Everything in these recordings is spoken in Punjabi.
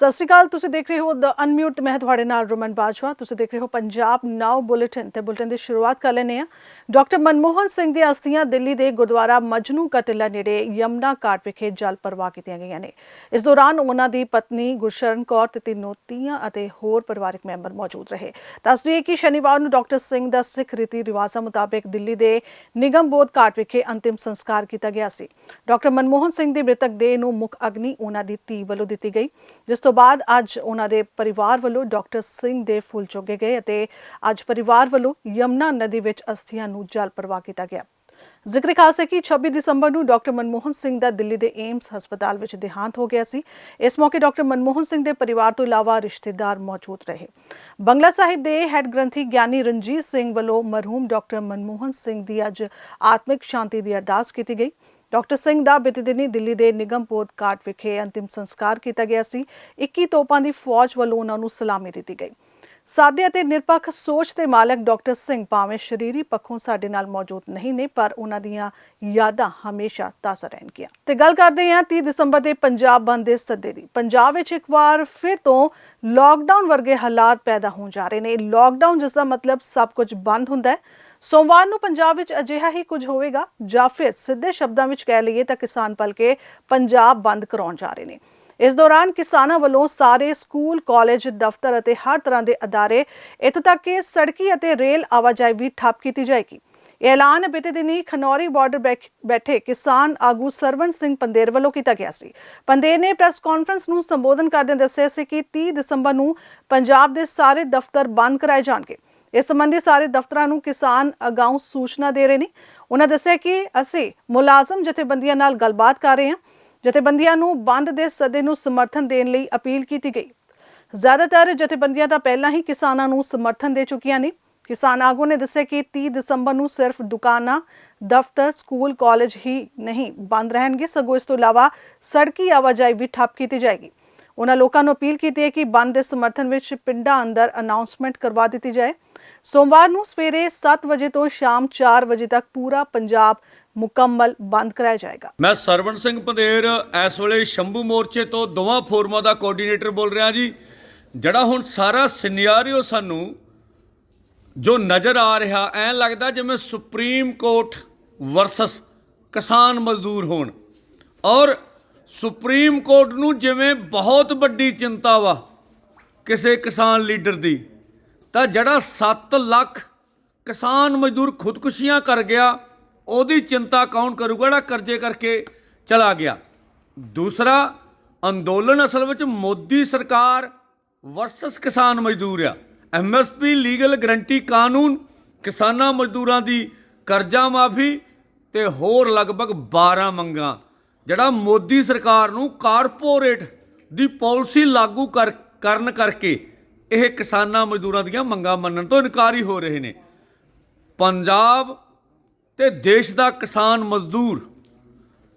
ਸਤਿ ਸ਼੍ਰੀ ਅਕਾਲ, ਤੁਸੀਂ ਦੇਖ ਰਹੇ ਹੋ ਦ ਅਨਮਿਊਟ ਮੈਂ ਤੁਹਾਡੇ ਨਾਲ ਰਮਨ ਬਾਜਵਾ। ਤੁਸੀਂ ਦੇਖ ਰਹੇ ਹੋ ਪੰਜਾਬ ਨਾਓ ਬੁਲੇਟਿਨ ਤੇ ਬੁਲੇਟਿਨ ਦੀ ਸ਼ੁਰੂਆਤ ਕਰ ਲੈਨੇ ਆ ਡਾਕਟਰ ਮਨਮੋਹਨ ਸਿੰਘ ਦੀਆਂ ਅਸਥੀਆਂ ਦਿੱਲੀ ਦੇ ਗੁਰਦੁਆਰਾ ਮਜਨੂ ਕਟਿਲਾ ਨੇੜੇ ਯਮਨਾ ਘਾਟ ਵਿਖੇ ਜਲ ਪ੍ਰਵਾਹ ਕੀਤੀਆਂ ਗਈਆਂ ਨੇ। ਇਸ ਦੌਰਾਨ ਉਹਨਾਂ ਦੀ ਪਤਨੀ ਗੁਰਸ਼ਰਨ ਕੌਰ ਤੇ ਤਿੰਨੋਂ ਧੀਆਂ ਅਤੇ ਹੋਰ ਪਰਿਵਾਰਕ ਮੈਂਬਰ ਮੌਜੂਦ ਰਹੇ। ਦੱਸ ਦਈਏ ਕਿ ਸ਼ਨੀਵਾਰ ਨੂੰ ਡਾਕਟਰ ਸਿੰਘ ਦਾ ਸਿੱਖ ਰੀਤੀ ਰਿਵਾਜਾਂ ਮੁਤਾਬਕ ਦਿੱਲੀ ਦੇ ਨਿਗਮ ਬੋਧ ਘਾਟ ਵਿਖੇ ਅੰਤਿਮ ਸੰਸਕਾਰ ਕੀਤਾ ਗਿਆ ਸੀ। ਡਾਕਟਰ ਮਨਮੋਹਨ ਸਿੰਘ ਦੀ ਮ੍ਰਿਤਕ ਦੇਹ ਨੂੰ ਮੁੱਖ ਅਗਨੀ ਉਹਨਾਂ ਦੀ ਧੀ ਵੱਲੋਂ ਦਿੱਤੀ ਗਈ, ਜਿਸ ਤੋਂ ਬਾਅਦ ਅੱਜ ਉਹਨਾਂ ਦੇ ਪਰਿਵਾਰ ਵੱਲੋਂ ਡਾਕਟਰ ਸਿੰਘ ਦੇ ਫੁੱਲ ਚੁਗੇ ਗਏ ਅਤੇ ਅੱਜ ਪਰਿਵਾਰ ਵੱਲੋਂ ਯਮਨਾ ਨਦੀ ਵਿੱਚ ਅਸਥੀਆਂ ਨੂੰ ਜਲ ਪ੍ਰਵਾਹ ਕੀਤਾ ਗਿਆ। ਜ਼ਿਕਰ ਖਾਸ ਹੈ ਕਿ 26 ਦਸੰਬਰ ਨੂੰ ਡਾਕਟਰ ਮਨਮੋਹਨ ਸਿੰਘ ਦਾ ਦਿੱਲੀ ਦੇ ਏਮਸ ਹਸਪਤਾਲ ਵਿੱਚ ਦੇਹਾਂਤ ਹੋ ਗਿਆ ਸੀ। ਇਸ ਮੌਕੇ ਡਾਕਟਰ ਮਨਮੋਹਨ ਸਿੰਘ ਦੇ ਪਰਿਵਾਰ ਤੋਂ ਇਲਾਵਾ ਰਿਸ਼ਤੇਦਾਰ ਮੌਜੂਦ ਰਹੇ। ਬੰਗਲਾ ਸਾਹਿਬ ਦੇ ਹੈੱਡ ਗ੍ਰੰਥੀ ਗਿਆਨੀ ਰਣਜੀਤ ਸਿੰਘ ਵੱਲੋਂ ਮਰਹੂਮ ਡਾਕਟਰ ਮਨਮੋਹਨ ਸਿੰਘ ਦੀ ਅੱਜ ਆਤਮਿਕ ਸ਼ਾਂਤੀ ਦੀ ਅਰਦਾਸ ਕੀਤੀ ਗਈ। ਡਾਕਟਰ ਸਿੰਘ ਦਾ ਬੀਤੇ ਦਿਨੀ ਦਿੱਲੀ ਦੇ ਨਿਗਮਪੋਤ ਘਾਟ ਵਿਖੇ ਅੰਤਿਮ ਸੰਸਕਾਰ ਕੀਤਾ ਗਿਆ ਸੀ। 21 ਤੋਪਾਂ ਦੀ ਫੌਜ ਵੱਲੋਂ ਉਹਨਾਂ ਨੂੰ ਸਲਾਮੀ ਦਿੱਤੀ ਗਈ। ਸਾਦੇ ਅਤੇ ਨਿਰਪੱਖ ਸੋਚ ਦੇ ਮਾਲਕ ਡਾਕਟਰ ਸਿੰਘ ਭਾਵੇਂ ਸ਼ਰੀਰੀ ਪੱਖੋਂ ਸਾਡੇ ਨਾਲ ਮੌਜੂਦ ਨਹੀਂ ਨੇ, ਪਰ ਉਹਨਾਂ ਦੀਆਂ ਯਾਦਾਂ ਹਮੇਸ਼ਾ ਤਾਜ਼ਾ ਰਹਿਣਗੀਆਂ। ਤੇ ਗੱਲ ਕਰਦੇ ਹਾਂ 30 ਦਸੰਬਰ ਦੇ ਪੰਜਾਬ ਬੰਦ ਦੇ ਸੱਦੇ ਦੀ। ਪੰਜਾਬ ਵਿੱਚ ਇੱਕ ਵਾਰ ਫਿਰ ਤੋਂ ਲਾਕਡਾਊਨ ਵਰਗੇ ਹਾਲਾਤ ਪੈਦਾ ਹੋਣ ਜਾ ਰਹੇ ਨੇ। ਲਾਕਡਾਊਨ ਜਿਸ ਦਾ ਮਤਲਬ ਸਭ ਕੁਝ ਬੰਦ ਹੁੰਦਾ ਹੈ। ਸੋਮਵਾਰ ਨੂੰ ਪੰਜਾਬ ਵਿੱਚ ਅਜਿਹਾ ਹੀ ਕੁਝ ਹੋਵੇਗਾ ਜਾਂ ਫਿਰ ਸਿੱਧੇ ਸ਼ਬਦਾਂ ਵਿੱਚ ਕਹਿ ਲਈਏ ਤਾਂ ਕਿਸਾਨ ਪਲਕੇ ਪੰਜਾਬ ਬੰਦ ਕਰਾਉਣ ਜਾ ਰਹੇ ਨੇ। ਇਸ ਦੌਰਾਨ ਕਿਸਾਨਾਂ ਵੱਲੋਂ ਸਾਰੇ ਸਕੂਲ, ਕਾਲਜ, ਦਫ਼ਤਰ ਅਤੇ ਹਰ ਤਰ੍ਹਾਂ ਦੇ ਅਦਾਰੇ ਇੱਥੋਂ ਤੱਕ ਕਿ ਸੜਕੀ ਅਤੇ ਰੇਲ ਆਵਾਜਾਈ ਵੀ ਠੱਪ ਕੀਤੀ ਜਾਏਗੀ। ਇਹ ਐਲਾਨ ਬੀਤੇ ਦਿਨੀ ਖਨੌਰੀ ਬਾਰਡਰ ਬੈਠ- ਬੈਠੇ ਕਿਸਾਨ ਆਗੂ ਸਰਵਣ ਸਿੰਘ ਪੰਦੇਰ ਵੱਲੋਂ ਕੀਤਾ ਗਿਆ ਸੀ। ਪੰਦੇਰ ਨੇ ਪ੍ਰੈਸ ਕਾਨਫਰੰਸ ਨੂੰ ਸੰਬੋਧਨ ਕਰਦਿਆਂ ਦੱਸਿਆ ਸੀ ਕਿ 30 ਦਸੰਬਰ ਨੂੰ ਪੰਜਾਬ ਦੇ ਸਾਰੇ ਦਫ਼ਤਰ ਬੰਦ ਕਰਾਏ ਜਾਣਗੇ। ਇਸ ਸੰਬੰਧੀ ਸਾਰੇ ਦਫ਼ਤਰਾਂ ਨੂੰ ਕਿਸਾਨ ਅਗਾਊਂ ਸੂਚਨਾ ਦੇ ਰਹੇ ਨੇ। ਉਹਨਾਂ ਦੱਸਿਆ ਕਿ ਅਸੀਂ ਮੁਲਾਜ਼ਮ ਜਥੇਬੰਦੀਆਂ ਨਾਲ ਗੱਲਬਾਤ ਕਰ ਰਹੇ ਹਾਂ। ਜਥੇਬੰਦੀਆਂ ਨੂੰ ਬੰਦ ਦੇ ਸੱਦੇ ਨੂੰ ਸਮਰਥਨ ਦੇਣ ਲਈ ਅਪੀਲ ਕੀਤੀ ਗਈ। ਜ਼ਿਆਦਾਤਰ ਜਥੇਬੰਦੀਆਂ ਤਾਂ ਪਹਿਲਾਂ ਹੀ ਕਿਸਾਨਾਂ ਨੂੰ ਸਮਰਥਨ ਦੇ ਚੁੱਕੀਆਂ ਨੇ। ਕਿਸਾਨ ਆਗੂ ਨੇ ਦੱਸਿਆ ਕਿ 30 ਦਸੰਬਰ ਨੂੰ ਸਿਰਫ ਦੁਕਾਨਾਂ, ਦਫ਼ਤਰ, ਸਕੂਲ, ਕਾਲਜ ਹੀ ਨਹੀਂ, ਬੰਦ ਰਹਿਣਗੇ। ਸਗੋਂ ਇਸ ਤੋਂ ਇਲਾਵਾ ਸੜਕੀ ਆਵਾਜਾਈ ਵੀ ਠੱਪ ਕੀਤੀ ਜਾਏਗੀ। ਉਹਨਾਂ ਲੋਕਾਂ ਨੂੰ ਅਪੀਲ ਕੀਤੀ ਹੈ ਕਿ ਬੰਦ ਦੇ ਸਮਰਥਨ ਵਿੱਚ ਪਿੰਡਾਂ ਅੰਦਰ ਅਨਾਉਂਸਮੈਂਟ ਕਰਵਾ ਦਿੱਤੀ ਜਾਏ। ਸੋਮਵਾਰ ਨੂੰ ਸਵੇਰੇ 7 ਵਜੇ ਤੋਂ ਸ਼ਾਮ 4 ਵਜੇ ਤੱਕ ਪੂਰਾ ਪੰਜਾਬ ਮੁਕੰਮਲ ਬੰਦ ਕਰਾਇਆ ਜਾਏਗਾ। ਮੈਂ ਸਰਵਣ ਸਿੰਘ ਪੰਦੇਰ ਇਸ ਵੇਲੇ ਸ਼ੰਭੂ ਮੋਰਚੇ ਤੋਂ ਦੋਵਾਂ ਫੋਰਮਾਂ ਦਾ ਕੋਆਰਡੀਨੇਟਰ ਬੋਲ ਰਿਹਾ ਜੀ। ਜਿਹੜਾ ਹੁਣ ਸਾਰਾ ਸਿਨੈਰੀਓ ਸਾਨੂੰ ਜੋ ਨਜ਼ਰ ਆ ਰਿਹਾ, ਐਂ ਲੱਗਦਾ ਜਿਵੇਂ ਸੁਪਰੀਮ ਕੋਰਟ ਵਰਸਸ ਕਿਸਾਨ ਮਜ਼ਦੂਰ ਹੋਣ। ਔਰ ਸੁਪਰੀਮ ਕੋਰਟ ਨੂੰ ਜਿਵੇਂ ਬਹੁਤ ਵੱਡੀ ਚਿੰਤਾ ਵਾ ਕਿਸੇ ਕਿਸਾਨ ਲੀਡਰ ਦੀ ਤਾਂ ਜਿਹੜਾ 7 ਲੱਖ ਕਿਸਾਨ ਮਜ਼ਦੂਰ ਖੁਦਕੁਸ਼ੀਆਂ ਕਰ ਗਿਆ, ਉਹਦੀ ਚਿੰਤਾ ਕੌਣ ਕਰੂਗਾ? ਜਿਹੜਾ ਕਰਜ਼ੇ ਕਰਕੇ ਚਲਾ ਗਿਆ। ਦੂਸਰਾ, ਅੰਦੋਲਨ ਅਸਲ ਵਿੱਚ ਮੋਦੀ ਸਰਕਾਰ ਵਰਸਸ ਕਿਸਾਨ ਮਜ਼ਦੂਰ ਆ। ਐਮਐਸਪੀ ਲੀਗਲ ਗਰੰਟੀ ਕਾਨੂੰਨ ਕਿਸਾਨਾਂ ਮਜ਼ਦੂਰਾਂ ਦੀ ਕਰਜ਼ਾ ਮਾਫੀ ਤੇ ਹੋਰ ਲਗਭਗ 12 ਮੰਗਾਂ। ਜਿਹੜਾ ਮੋਦੀ ਸਰਕਾਰ ਨੂੰ ਕਾਰਪੋਰੇਟ ਦੀ ਪਾਲਿਸੀ ਲਾਗੂ ਕਰ, ਕਰਨ ਕਰਕੇ ਇਹ ਕਿਸਾਨਾਂ ਮਜ਼ਦੂਰਾਂ ਦੀਆਂ ਮੰਗਾਂ ਮੰਨਣ ਤੋਂ ਇਨਕਾਰ ਹੀ ਹੋ ਰਹੇ ਨੇ। ਪੰਜਾਬ ਤੇ ਦੇਸ਼ ਦਾ ਕਿਸਾਨ ਮਜ਼ਦੂਰ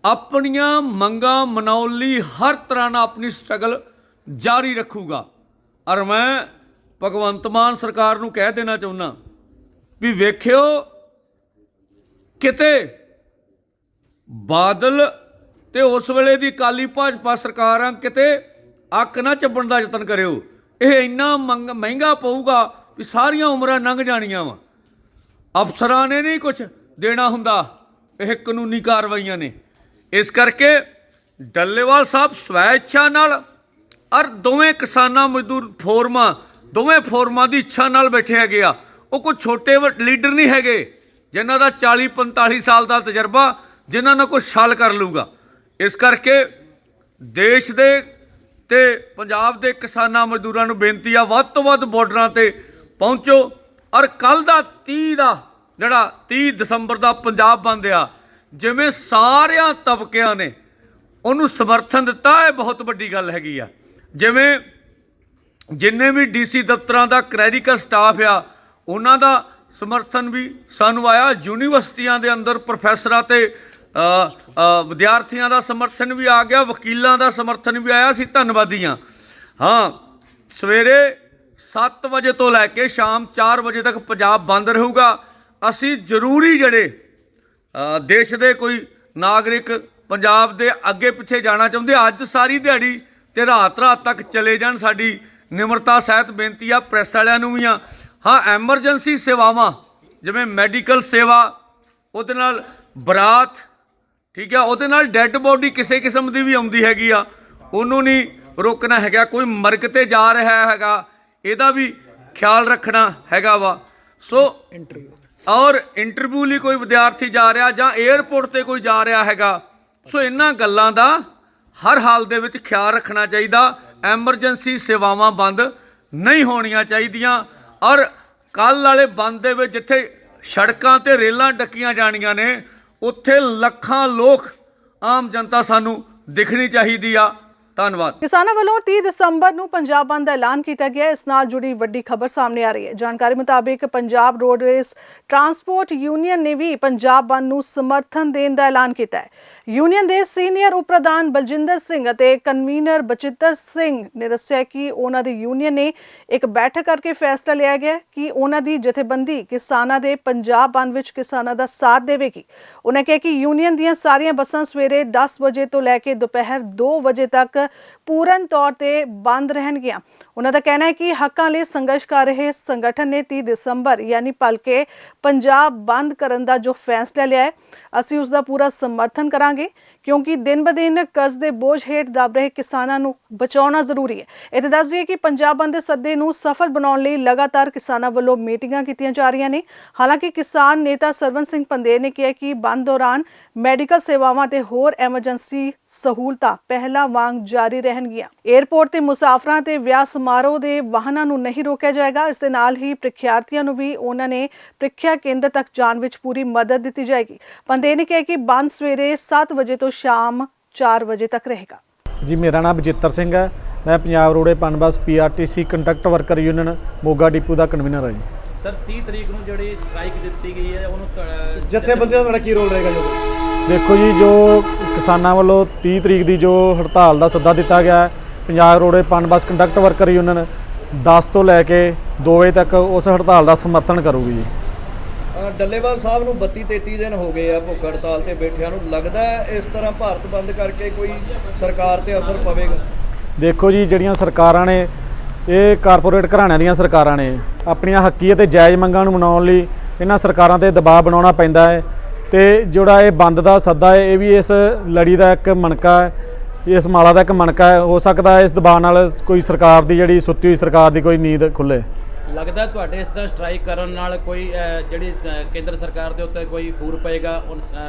ਆਪਣੀਆਂ ਮੰਗਾਂ ਮਨਾਉਣ ਲਈ ਹਰ ਤਰ੍ਹਾਂ ਨਾਲ ਆਪਣੀ ਸਟਰਗਲ ਜਾਰੀ ਰੱਖੂਗਾ। ਔਰ ਮੈਂ ਭਗਵੰਤ ਮਾਨ ਸਰਕਾਰ ਨੂੰ ਕਹਿ ਦੇਣਾ ਚਾਹੁੰਦਾ ਵੀ ਵੇਖਿਓ ਕਿਤੇ ਬਾਦਲ ਤੇ ਉਸ ਵੇਲੇ ਦੀ ਕਾਲੀ ਭਾਜਪਾ ਸਰਕਾਰਾਂ ਕਿਤੇ ਅੱਕ ਨਾ ਚੱਬਣ ਦਾ ਯਤਨ ਕਰਿਓ। ਇਹ ਇੰਨਾ ਮੰਗ- ਮਹਿੰਗਾ ਪਊਗਾ ਵੀ ਸਾਰੀਆਂ ਉਮਰਾਂ ਲੰਘ ਜਾਣੀਆਂ ਵਾ। ਅਫਸਰਾਂ ਨੇ ਨਹੀਂ ਕੁਝ ਦੇਣਾ ਹੁੰਦਾ। ਇਹ ਕਾਨੂੰਨੀ ਕਾਰਵਾਈਆਂ ਨੇ। ਇਸ ਕਰਕੇ ਡੱਲੇਵਾਲ ਸਾਹਿਬ ਸਵੈ ਇੱਛਾ ਨਾਲ ਔਰ ਦੋਵੇਂ ਕਿਸਾਨਾਂ ਮਜ਼ਦੂਰ ਫੋਰਮਾਂ, ਦੋਵੇਂ ਫੋਰਮਾਂ ਦੀ ਇੱਛਾ ਨਾਲ ਬੈਠੇ ਹੈਗੇ ਆ। ਉਹ ਕੋਈ ਛੋਟੇ ਲੀਡਰ ਨਹੀਂ ਹੈਗੇ, ਜਿਨ੍ਹਾਂ ਦਾ 40 45 ਸਾਲ ਦਾ ਤਜਰਬਾ, ਜਿਨ੍ਹਾਂ ਨਾਲ ਕੋਈ ਛਲ ਕਰ ਲੂਗਾ ਇਸ ਕਰਕੇ ਦੇਸ਼ ਦੇ ਤੇ ਪੰਜਾਬ ਦੇ ਕਿਸਾਨਾਂ ਮਜ਼ਦੂਰਾਂ ਨੂੰ ਬੇਨਤੀ ਆ, ਵੱਧ ਤੋਂ ਵੱਧ ਬਾਰਡਰਾਂ ਤੇ ਪਹੁੰਚੋ। ਔਰ ਕੱਲ ਦਾ 30 ਦਾ ਜਿਹੜਾ 30 ਦਸੰਬਰ ਦਾ ਪੰਜਾਬ ਬੰਦ ਆ, ਜਿਵੇਂ ਸਾਰਿਆਂ ਤਬਕਿਆਂ ਨੇ ਉਹਨੂੰ ਸਮਰਥਨ ਦਿੱਤਾ, ਇਹ ਬਹੁਤ ਵੱਡੀ ਗੱਲ ਹੈਗੀ ਆ। ਜਿਵੇਂ ਜਿੰਨੇ ਵੀ ਡੀਸੀ ਦਫ਼ਤਰਾਂ ਦਾ ਕਲੈਰੀਕਲ ਸਟਾਫ ਆ, ਉਹਨਾਂ ਦਾ ਸਮਰਥਨ ਵੀ ਸਾਨੂੰ ਆਇਆ। ਯੂਨੀਵਰਸਿਟੀਆਂ ਦੇ ਅੰਦਰ ਪ੍ਰੋਫੈਸਰਾਂ ਤੇ ਵਿਦਿਆਰਥੀਆਂ ਦਾ ਸਮਰਥਨ ਵੀ ਆ ਗਿਆ, ਵਕੀਲਾਂ ਦਾ ਸਮਰਥਨ ਵੀ ਆਇਆ ਸੀ ਧੰਨਵਾਦੀ ਹਾਂ। ਹਾਂ, ਸਵੇਰੇ 7 ਵਜੇ ਤੋਂ ਲੈ ਕੇ ਸ਼ਾਮ 4 ਵਜੇ ਤੱਕ ਪੰਜਾਬ ਬੰਦ ਰਹੂਗਾ। ਅਸੀਂ ਜ਼ਰੂਰੀ ਜਿਹੜੇ ਦੇਸ਼ ਦੇ ਕੋਈ ਨਾਗਰਿਕ ਪੰਜਾਬ ਦੇ ਅੱਗੇ ਪਿੱਛੇ ਜਾਣਾ ਚਾਹੁੰਦੇ, ਅੱਜ ਸਾਰੀ ਦਿਹਾੜੀ ਤੇ ਰਾਤ ਰਾਤ ਤੱਕ ਚਲੇ ਜਾਣ, ਸਾਡੀ ਨਿਮਰਤਾ, ਸਹਿਤ, ਬੇਨਤੀ ਆ, ਪ੍ਰੈਸ ਵਾਲਿਆਂ ਨੂੰ ਵੀ ਆ। ਹਾਂ, ਐਮਰਜੈਂਸੀ ਸੇਵਾਵਾਂ, ਜਿਵੇਂ ਮੈਡੀਕਲ ਸੇਵਾ, ਉਹਦੇ ਨਾਲ ਬਰਾਤ ਠੀਕ ਆ, ਉਹਦੇ ਨਾਲ ਡੈੱਡ ਬੋਡੀ ਕਿਸੇ ਕਿਸਮ ਦੀ ਵੀ ਆਉਂਦੀ ਹੈਗੀ ਆ। ਉਹਨੂੰ ਨਹੀਂ ਰੋਕਣਾ ਹੈਗਾ, ਕੋਈ ਮਰਗ ਤੇ ਜਾ ਰਿਹਾ ਹੈਗਾ, ਇਹਦਾ ਵੀ ਖਿਆਲ ਰੱਖਣਾ ਹੈਗਾ ਵਾ। ਸੋ ਔਰ ਇੰਟਰਵਿਊ ਲਈ ਕੋਈ ਵਿਦਿਆਰਥੀ ਜਾ ਰਿਹਾ ਜਾਂ 에ਅਰਪੋਰਟ ਤੇ ਕੋਈ ਜਾ ਰਿਹਾ ਹੈਗਾ ਸੋ ਇਹਨਾਂ ਗੱਲਾਂ ਦਾ ਹਰ ਹਾਲ ਦੇ ਵਿੱਚ ਖਿਆਲ ਰੱਖਣਾ ਚਾਹੀਦਾ। ਐਮਰਜੈਂਸੀ ਸੇਵਾਵਾਂ ਬੰਦ ਨਹੀਂ ਹੋਣੀਆਂ ਚਾਹੀਦੀਆਂ। ਔਰ ਕੱਲ ਵਾਲੇ ਬੰਦ ਦੇ ਵਿੱਚ ਜਿੱਥੇ ਸੜਕਾਂ ਤੇ ਰੇਲਾਂ ਡੱਕੀਆਂ ਜਾਣੀਆਂ ਨੇ ਉੱਥੇ ਲੱਖਾਂ ਲੋਕ ਆਮ ਜਨਤਾ ਸਾਨੂੰ ਦਿਖਣੀ ਚਾਹੀਦੀ ਆ। ਧੰਨਵਾਦ। ਕਿਸਾਨਾਂ ਵੱਲੋਂ 30 ਦਸੰਬਰ ਨੂੰ ਪੰਜਾਬ ਬੰਦ ਦਾ ਐਲਾਨ ਕੀਤਾ ਗਿਆ। ਹੈ। ਇਸ ਨਾਲ ਜੁੜੀ ਵੱਡੀ ਖਬਰ ਸਾਹਮਣੇ ਆ ਰਹੀ ਹੈ। ਜਾਣਕਾਰੀ ਮੁਤਾਬਿਕ ਪੰਜਾਬ ਰੋਡਵੇਜ਼ ਟਰਾਂਸਪੋਰਟ ਯੂਨੀਅਨ ਨੇ ਵੀ ਪੰਜਾਬ ਬੰਦ ਨੂੰ ਸਮਰਥਨ ਦੇਣ ਦਾ ਐਲਾਨ ਕੀਤਾ ਹੈ। ਯੂਨੀਅਨ ਦੇ ਸੀਨੀਅਰ ਉਪ ਪ੍ਰਧਾਨ ਬਲਜਿੰਦਰ ਸਿੰਘ ਅਤੇ ਕਨਵੀਨਰ ਬਚਿੱਤਰ ਸਿੰਘ ਨੇ ਦੱਸਿਆ ਕਿ ਉਹਨਾਂ ਦੀ ਯੂਨੀਅਨ ਨੇ ਇੱਕ ਬੈਠਕ ਕਰਕੇ ਫੈਸਲਾ ਲਿਆ ਗਿਆ ਕਿ ਉਹਨਾਂ ਦੀ ਜਥੇਬੰਦੀ ਕਿਸਾਨਾਂ ਦੇ ਪੰਜਾਬ ਬੰਦ ਵਿੱਚ ਕਿਸਾਨਾਂ ਦਾ ਸਾਥ ਦੇਵੇਗੀ। ਉਹਨਾਂ ਕਿਹਾ ਕਿ ਯੂਨੀਅਨ ਦੀਆਂ ਸਾਰੀਆਂ ਬੱਸਾਂ ਸਵੇਰੇ 10 ਵਜੇ ਤੋਂ ਲੈ ਕੇ ਦੁਪਹਿਰ 2 ਵਜੇ ਤੱਕ ਪੂਰਨ ਤੌਰ ਤੇ ਬੰਦ ਰਹਿਣਗੀਆਂ। ਉਹਨਾਂ ਦਾ ਕਹਿਣਾ ਹੈ ਕਿ ਹੱਕਾਂ ਲਈ ਸੰਘਰਸ਼ ਕਰ ਰਹੇ ਸੰਗਠਨ ਨੇ 30 ਦਸੰਬਰ ਯਾਨੀ ਭਲਕੇ ਪੰਜਾਬ ਬੰਦ ਕਰਨ ਦਾ ਜੋ ਫੈਸਲਾ ਲਿਆ ਹੈ, ਅਸੀਂ ਉਸ ਦਾ ਪੂਰਾ ਸਮਰਥਨ ਕਰਾਂਗੇ। ਕਿਉਂਕਿ ਦਿਨ ਬ ਦਿਨ ਕਰਜ਼ ਦੇ ਬੋਝ ਹੇਠ ਦਬ ਰਹੇ ਕਿਸਾਨਾਂ ਨੂੰ ਬਚਾਉਣਾ ਜ਼ਰੂਰੀ ਹੈ। ਇਹ ਦੱਸ ਦਈਏ ਕਿ ਪੰਜਾਬ ਬੰਦ ਦੇ ਸੱਦੇ ਨੂੰ ਸਫਲ ਬਣਾਉਣ ਲਈ ਲਗਾਤਾਰ ਕਿਸਾਨਾਂ ਵੱਲੋਂ ਮੀਟਿੰਗਾਂ ਕੀਤੀਆਂ ਜਾ ਰਹੀਆਂ ਨੇ। ਹਾਲਾਂਕਿ ਕਿਸਾਨ ਨੇਤਾ ਸਰਵਨ ਸਿੰਘ ਪੰਦੇਰ ਨੇ ਕਿਹਾ ਕਿ ਬੰਦ ਦੌਰਾਨ ਮੈਡੀਕਲ ਸੇਵਾਵਾਂ ਤੇ ਹੋਰ ਐਮਰਜੈਂਸੀ ਸਹੂਲਤਾਂ ਪਹਿਲਾਂ ਵਾਂਗ ਜਾਰੀ ਰਹਿਣਗੀਆਂ। 에ਅਰਪੋਰਟ ਤੇ ਮੁਸਾਫਰਾਂ ਤੇ ਵਿਆਹ ਸਮਾਰੋਹ ਦੇ ਵਾਹਨਾਂ ਨੂੰ ਨਹੀਂ ਰੋਕਿਆ ਜਾਏਗਾ। ਇਸ ਦੇ ਨਾਲ ਹੀ ਪ੍ਰੀਖਿਆਰਥੀਆਂ ਨੂੰ ਵੀ ਉਹਨਾਂ ਨੇ ਪ੍ਰੀਖਿਆ ਕੇਂਦਰ ਤੱਕ ਜਾਣ ਵਿੱਚ ਪੂਰੀ ਮਦਦ ਦਿੱਤੀ ਜਾਏਗੀ। ਪੰਦੇ ਨੇ ਕਿਹਾ ਕਿ ਬੰਦ ਸਵੇਰੇ 7 ਵਜੇ ਤੋਂ ਸ਼ਾਮ 4 ਵਜੇ ਤੱਕ ਰਹੇਗਾ। ਜੀ ਮੇਰਾ ਨਾਮ ਬਜਿੱਤਰ ਸਿੰਘ ਹੈ। ਮੈਂ Punjab roadways Punbus PRTC contract worker union Moga depot ਦਾ ਕਨਵੀਨਰ ਹਾਂ ਜੀ। ਸਰ 30 ਤਰੀਕ ਨੂੰ ਜਿਹੜੀ ਸਟ੍ਰਾਈਕ ਦਿੱਤੀ ਗਈ ਹੈ ਉਹਨੂੰ ਜਥੇਬੰਦੀਆਂ ਦਾ ਤੁਹਾਡਾ ਕੀ ਰੋਲ ਰਹੇਗਾ ਜੋ? ਦੇਖੋ ਜੀ ਜੋ ਕਿਸਾਨਾਂ ਵੱਲੋਂ 30 ਤਰੀਕ ਦੀ ਜੋ ਹੜਤਾਲ ਦਾ ਸੱਦਾ ਦਿੱਤਾ ਗਿਆ ਹੈ, Punjab roadways Punbus contract worker union 10 ਤੋਂ ਲੈ ਕੇ 2 ਵਜੇ ਤੱਕ ਉਸ ਹੜਤਾਲ ਦਾ ਸਮਰਥਨ ਕਰੂਗੀ ਜੀ। ਡੱਲੇਵਾਲ ਸਾਹਿਬ ਨੂੰ 32 33 ਦਿਨ ਹੋ ਗਏ ਆ ਭੁੱਖ ਹੜਤਾਲ ਤੇ ਬੈਠਿਆਂ ਨੂੰ। ਲੱਗਦਾ ਇਸ ਤਰ੍ਹਾਂ ਭਾਰਤ ਬੰਦ ਕਰਕੇ ਕੋਈ ਸਰਕਾਰ ਤੇ ਅਸਰ ਪਵੇਗਾ? ਦੇਖੋ ਜੀ, ਜਿਹੜੀਆਂ ਸਰਕਾਰਾਂ ਨੇ, ਇਹ ਕਾਰਪੋਰੇਟ ਘਰਾਣਿਆਂ ਦੀਆਂ ਸਰਕਾਰਾਂ ਨੇ, ਆਪਣੀਆਂ ਹੱਕੀ ਅਤੇ ਜਾਇਜ਼ ਮੰਗਾਂ ਨੂੰ ਮਨਾਉਣ ਲਈ ਇਹਨਾਂ ਸਰਕਾਰਾਂ ਤੇ ਦਬਾਅ ਬਣਾਉਣਾ ਪੈਂਦਾ ਹੈ। ਤੇ ਜਿਹੜਾ ਇਹ ਬੰਦ ਦਾ ਸੱਦਾ ਹੈ, ਇਹ ਵੀ ਇਸ ਲੜੀ ਦਾ ਇੱਕ ਮਣਕਾ ਹੈ, ਇਸ ਮਾਲਾ ਦਾ ਇੱਕ ਮਣਕਾ ਹੈ। ਹੋ ਸਕਦਾ ਹੈ ਇਸ ਦਬਾਅ ਨਾਲ ਕੋਈ ਸਰਕਾਰ ਦੀ ਜਿਹੜੀ ਸੁੱਤੀ ਹੋਈ ਸਰਕਾਰ ਦੀ ਕੋਈ ਨੀਂਦ ਖੁੱਲੇ। ਲੱਗਦਾ ਤੁਹਾਡੇ ਇਸ ਤਰ੍ਹਾਂ ਸਟ੍ਰਾਈਕ ਕਰਨ ਨਾਲ ਕੋਈ ਜਿਹੜੀ ਕੇਂਦਰ ਸਰਕਾਰ ਦੇ ਉੱਤੇ ਕੋਈ ਬੂਰ ਪਏਗਾ?